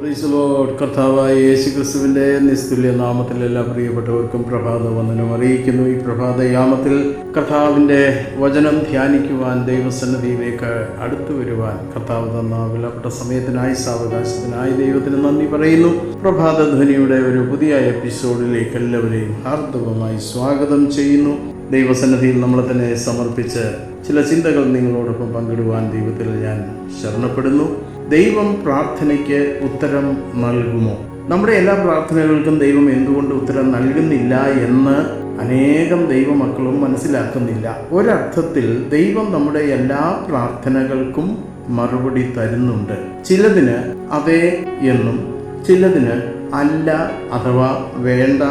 പ്രീസലോഡ് കർത്താവായ യേശു ക്രിസ്തുവിന്റെ നിസ്തുല്യ നാമത്തിൽ എല്ലാ പ്രിയപ്പെട്ടവർക്കും പ്രഭാത വന്ദനം അറിയിക്കുന്നു. ഈ പ്രഭാത യാമത്തിൽ കർത്താവിന്റെ വചനം ധ്യാനിക്കുവാൻ ദൈവസന്നിധിയിലേക്ക് അടുത്തു വരുവാൻ കർത്താവ് തന്ന വിലപ്പെട്ട സമയത്തിനായി സാവകാശത്തിനായി ദൈവത്തിന് നന്ദി പറയുന്നു. പ്രഭാത ധ്വനിയുടെ ഒരു പുതിയ എപ്പിസോഡിലേക്ക് എല്ലാവരെയും ഹാർദവമായി സ്വാഗതം ചെയ്യുന്നു. ദൈവസന്നിധിയിൽ നമ്മളെ തന്നെ സമർപ്പിച്ച് ചില ചിന്തകൾ നിങ്ങളോടൊപ്പം പങ്കിടുവാൻ ദൈവത്തിൽ ഞാൻ ശരണപ്പെടുന്നു. ദൈവം പ്രാർത്ഥനയ്ക്ക് ഉത്തരം നൽകുമോ? നമ്മുടെ എല്ലാ പ്രാർത്ഥനകൾക്കും ദൈവം എന്തുകൊണ്ട് ഉത്തരം നൽകുന്നില്ല എന്ന് അനേകം ദൈവമക്കളും മനസ്സിലാക്കുന്നില്ല. ഒരർത്ഥത്തിൽ ദൈവം നമ്മുടെ എല്ലാ പ്രാർത്ഥനകൾക്കും മറുപടി തരുന്നുണ്ട്. ചിലതിന് അതെ എന്നും ചിലതിന് അല്ല അഥവാ വേണ്ട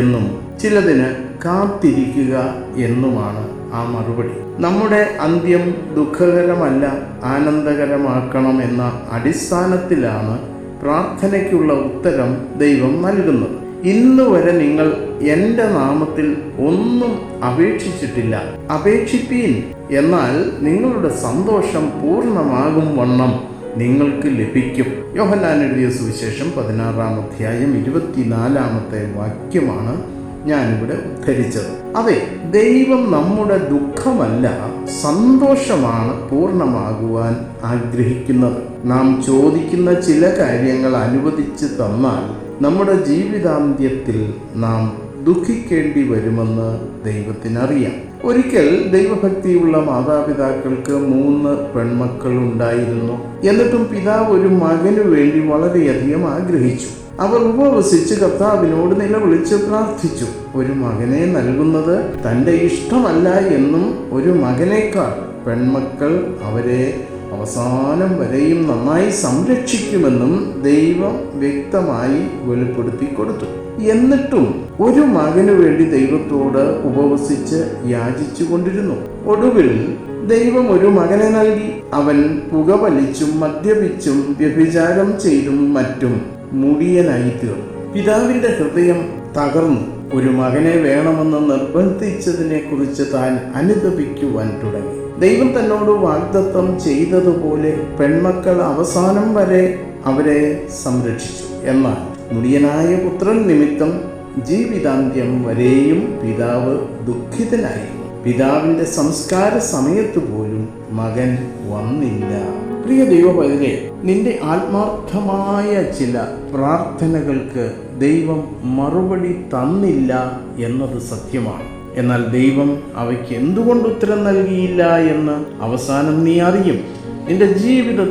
എന്നും. ചിലതിന് കാത്തിരിക്കുക എന്നുമാണ് ആ മറുപടി. നമ്മുടെ അന്ത്യം ദുഃഖകരമല്ല ആനന്ദകരമാക്കണം എന്ന അടിസ്ഥാനത്തിലാണ് പ്രാർത്ഥനയ്ക്കുള്ള ഉത്തരം ദൈവം നൽകുന്നത്. ഇന്ന് വരെ നിങ്ങൾ എന്റെ നാമത്തിൽ ഒന്നും അപേക്ഷിച്ചിട്ടില്ല. അപേക്ഷിപ്പീൻ. എന്നാൽ നിങ്ങളുടെ സന്തോഷം പൂർണമാകും വണ്ണം നിങ്ങൾക്ക് ലഭിക്കും. യോഹന്നാൻ എഴുതിയ സുവിശേഷം പതിനാറാം അധ്യായം ഇരുപത്തിനാലാമത്തെ വാക്യമാണ് ഞാനിവിടെ ഉദ്ധരിച്ചത്. അതെ ദൈവം നമ്മുടെ ദുഃഖമല്ല സന്തോഷമാണ് പൂർണമാകുവാൻ ആഗ്രഹിക്കുന്നത്. നാം ചോദിക്കുന്ന ചില കാര്യങ്ങൾ അനുവദിച്ച് തന്നാൽ നമ്മുടെ ജീവിതാന്ത്യത്തിൽ നാം ദുഃഖിക്കേണ്ടി വരുമെന്ന് ദൈവത്തിനറിയാം. ഒരിക്കൽ ദൈവഭക്തിയുള്ള മാതാപിതാക്കൾക്ക് മൂന്ന് പെൺമക്കൾ ഉണ്ടായിരുന്നു. എന്നിട്ടും പിതാവ് ഒരു മകനു വേണ്ടി വളരെയധികം ആഗ്രഹിച്ചു. അവർ ഉപവസിച്ച് കർത്താവിനോട് നിലവിളിച്ച് പ്രാർത്ഥിച്ചു. ഒരു മകനെ നൽകുന്നത് തന്റെ ഇഷ്ടമല്ല എന്നും ഒരു മകനേക്കാൾ പെൺമക്കൾ അവരെ അവസാനം വരെയും നന്നായി സംരക്ഷിക്കുമെന്നും ദൈവം വ്യക്തമായി വെളിപ്പെടുത്തി കൊടുത്തു. എന്നിട്ടും ഒരു മകനു വേണ്ടി ദൈവത്തോട് ഉപവസിച്ച് യാചിച്ചു കൊണ്ടിരുന്നു ഒടുവിൽ ദൈവം ഒരു മകനെ നൽകി. അവൻ പുകവലിച്ചും മദ്യപിച്ചും വ്യഭിചാരം ചെയ്തും മറ്റും മുടിയനായി തീർന്നു പിതാവിന്റെ ഹൃദയം തകർന്നു. ഒരു മകനെ വേണമെന്ന് നിർബന്ധിച്ചതിനെ കുറിച്ച് താൻ അനുദപിക്കുവാൻ തുടങ്ങി. ദൈവം തന്നോട് വാഗ്ദത്തം ചെയ്തതുപോലെ പെൺമക്കൾ അവസാനം വരെ അവരെ സംരക്ഷിച്ചു. എന്നാൽ മുടിയനായ പുത്രൻ നിമിത്തം ജീവിതാന്ത്യം വരെയും പിതാവ് ദുഃഖിതനായിരുന്നു പിതാവിന്റെ സംസ്കാര സമയത്ത് പോലും മകൻ വന്നില്ല. പ്രിയ ദൈവപൈതലെ നിന്റെ ആത്മാർത്ഥമായ ചില പ്രാർത്ഥനകൾക്ക് ദൈവം മറുപടി തന്നില്ല എന്നത് സത്യമാണ്. എന്നാൽ ദൈവം അവയ്ക്ക് എന്തുകൊണ്ട് ഉത്തരം നൽകിയില്ല എന്ന് അവസാനം നീ അറിയും. നിന്റെ ജീവിത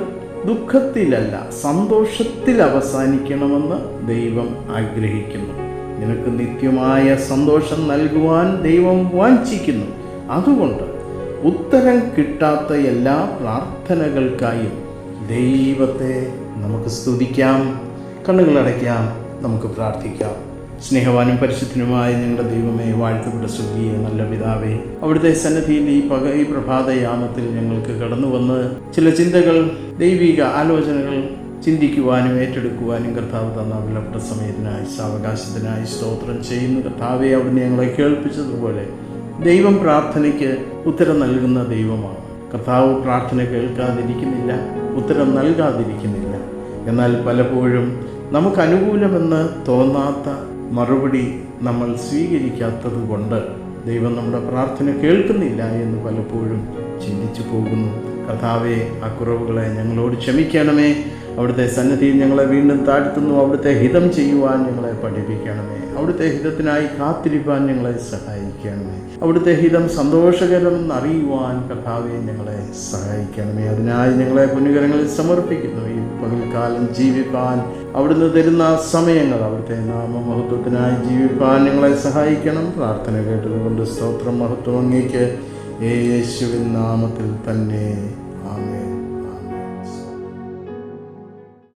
ദുഃഖത്തിലല്ല സന്തോഷത്തിൽ അവസാനിക്കണമെന്ന് ദൈവം ആഗ്രഹിക്കുന്നു. നിനക്ക് നിത്യമായ സന്തോഷം നൽകുവാൻ ദൈവം വാഞ്ചിക്കുന്നു. അതുകൊണ്ട് ഉത്തരം കിട്ടാത്ത എല്ലാ പ്രാർത്ഥനകൾക്കായും ദൈവത്തെ നമുക്ക് സ്തുതിക്കാം കണ്ണുകളടയ്ക്കാം നമുക്ക് പ്രാർത്ഥിക്കാം. സ്നേഹവാനും പരിശുദ്ധനുമായ ഞങ്ങളുടെ ദൈവമേ വാഴ്ത്തപ്പെട്ട സ്വർഗീയ നല്ല പിതാവേ അവിടുത്തെ സന്നദ്ധിയിൽ ഈ പക ഈ പ്രഭാതയാമത്തിൽ ഞങ്ങൾക്ക് കടന്നു വന്ന് ചില ചിന്തകൾ ദൈവിക ആലോചനകൾ ചിന്തിക്കുവാനും ഏറ്റെടുക്കുവാനും കർത്താവ് തന്ന വിലപ്പെട്ട സമയത്തിനായി സാവകാശത്തിനായി സ്തോത്രം ചെയ്യുന്നു. കർത്താവെ അവിടുന്ന് ഞങ്ങളെ കേൾപ്പിച്ചതുപോലെ ദൈവം പ്രാർത്ഥനയ്ക്ക് ഉത്തരം നൽകുന്ന ദൈവമാണ്. കർത്താവ് പ്രാർത്ഥന കേൾക്കാതിരിക്കുന്നില്ല ഉത്തരം നൽകാതിരിക്കുന്നില്ല. എന്നാൽ പലപ്പോഴും നമുക്ക് അനുകൂലമെന്ന് തോന്നാത്ത മറുപടി നമ്മൾ സ്വീകരിക്കാത്തത് കൊണ്ട് ദൈവം നമ്മുടെ പ്രാർത്ഥന കേൾക്കുന്നില്ല എന്ന് പലപ്പോഴും ചിന്തിച്ചു പോകുന്നു. കർത്താവെ ആ കുറവുകളെ ഞങ്ങളോട് ക്ഷമിക്കണമേ. അവിടുത്തെ സന്നദ്ധിയിൽ ഞങ്ങളെ വീണ്ടും താഴ്ത്തുന്നു. അവിടുത്തെ ഹിതം ചെയ്യുവാൻ ഞങ്ങളെ പഠിപ്പിക്കണമേ. അവിടുത്തെ ഹിതത്തിനായി കാത്തിരിപ്പാൻ ഞങ്ങളെ സഹായിക്കണമേ. അവിടുത്തെ ഹിതം സന്തോഷകരമെന്ന് അറിയുവാൻ കർത്താവെ ഞങ്ങളെ സഹായിക്കണമേ. അതിനായി ഞങ്ങളെ പുണ്യകരങ്ങളിൽ സമർപ്പിക്കുന്നു. ഈ പകൽക്കാലം ജീവിപ്പാൻ അവിടുന്ന് തരുന്ന സമയങ്ങൾ അവിടുത്തെ നാമമഹത്വത്തിനായി ജീവിപ്പാൻ ഞങ്ങളെ സഹായിക്കണം. പ്രാർത്ഥന കേട്ടതുകൊണ്ട് സ്തോത്രം മഹത്വം അങ്ങേക്ക്. യേശുവിൻ നാമത്തിൽ തന്നെ. ആമേ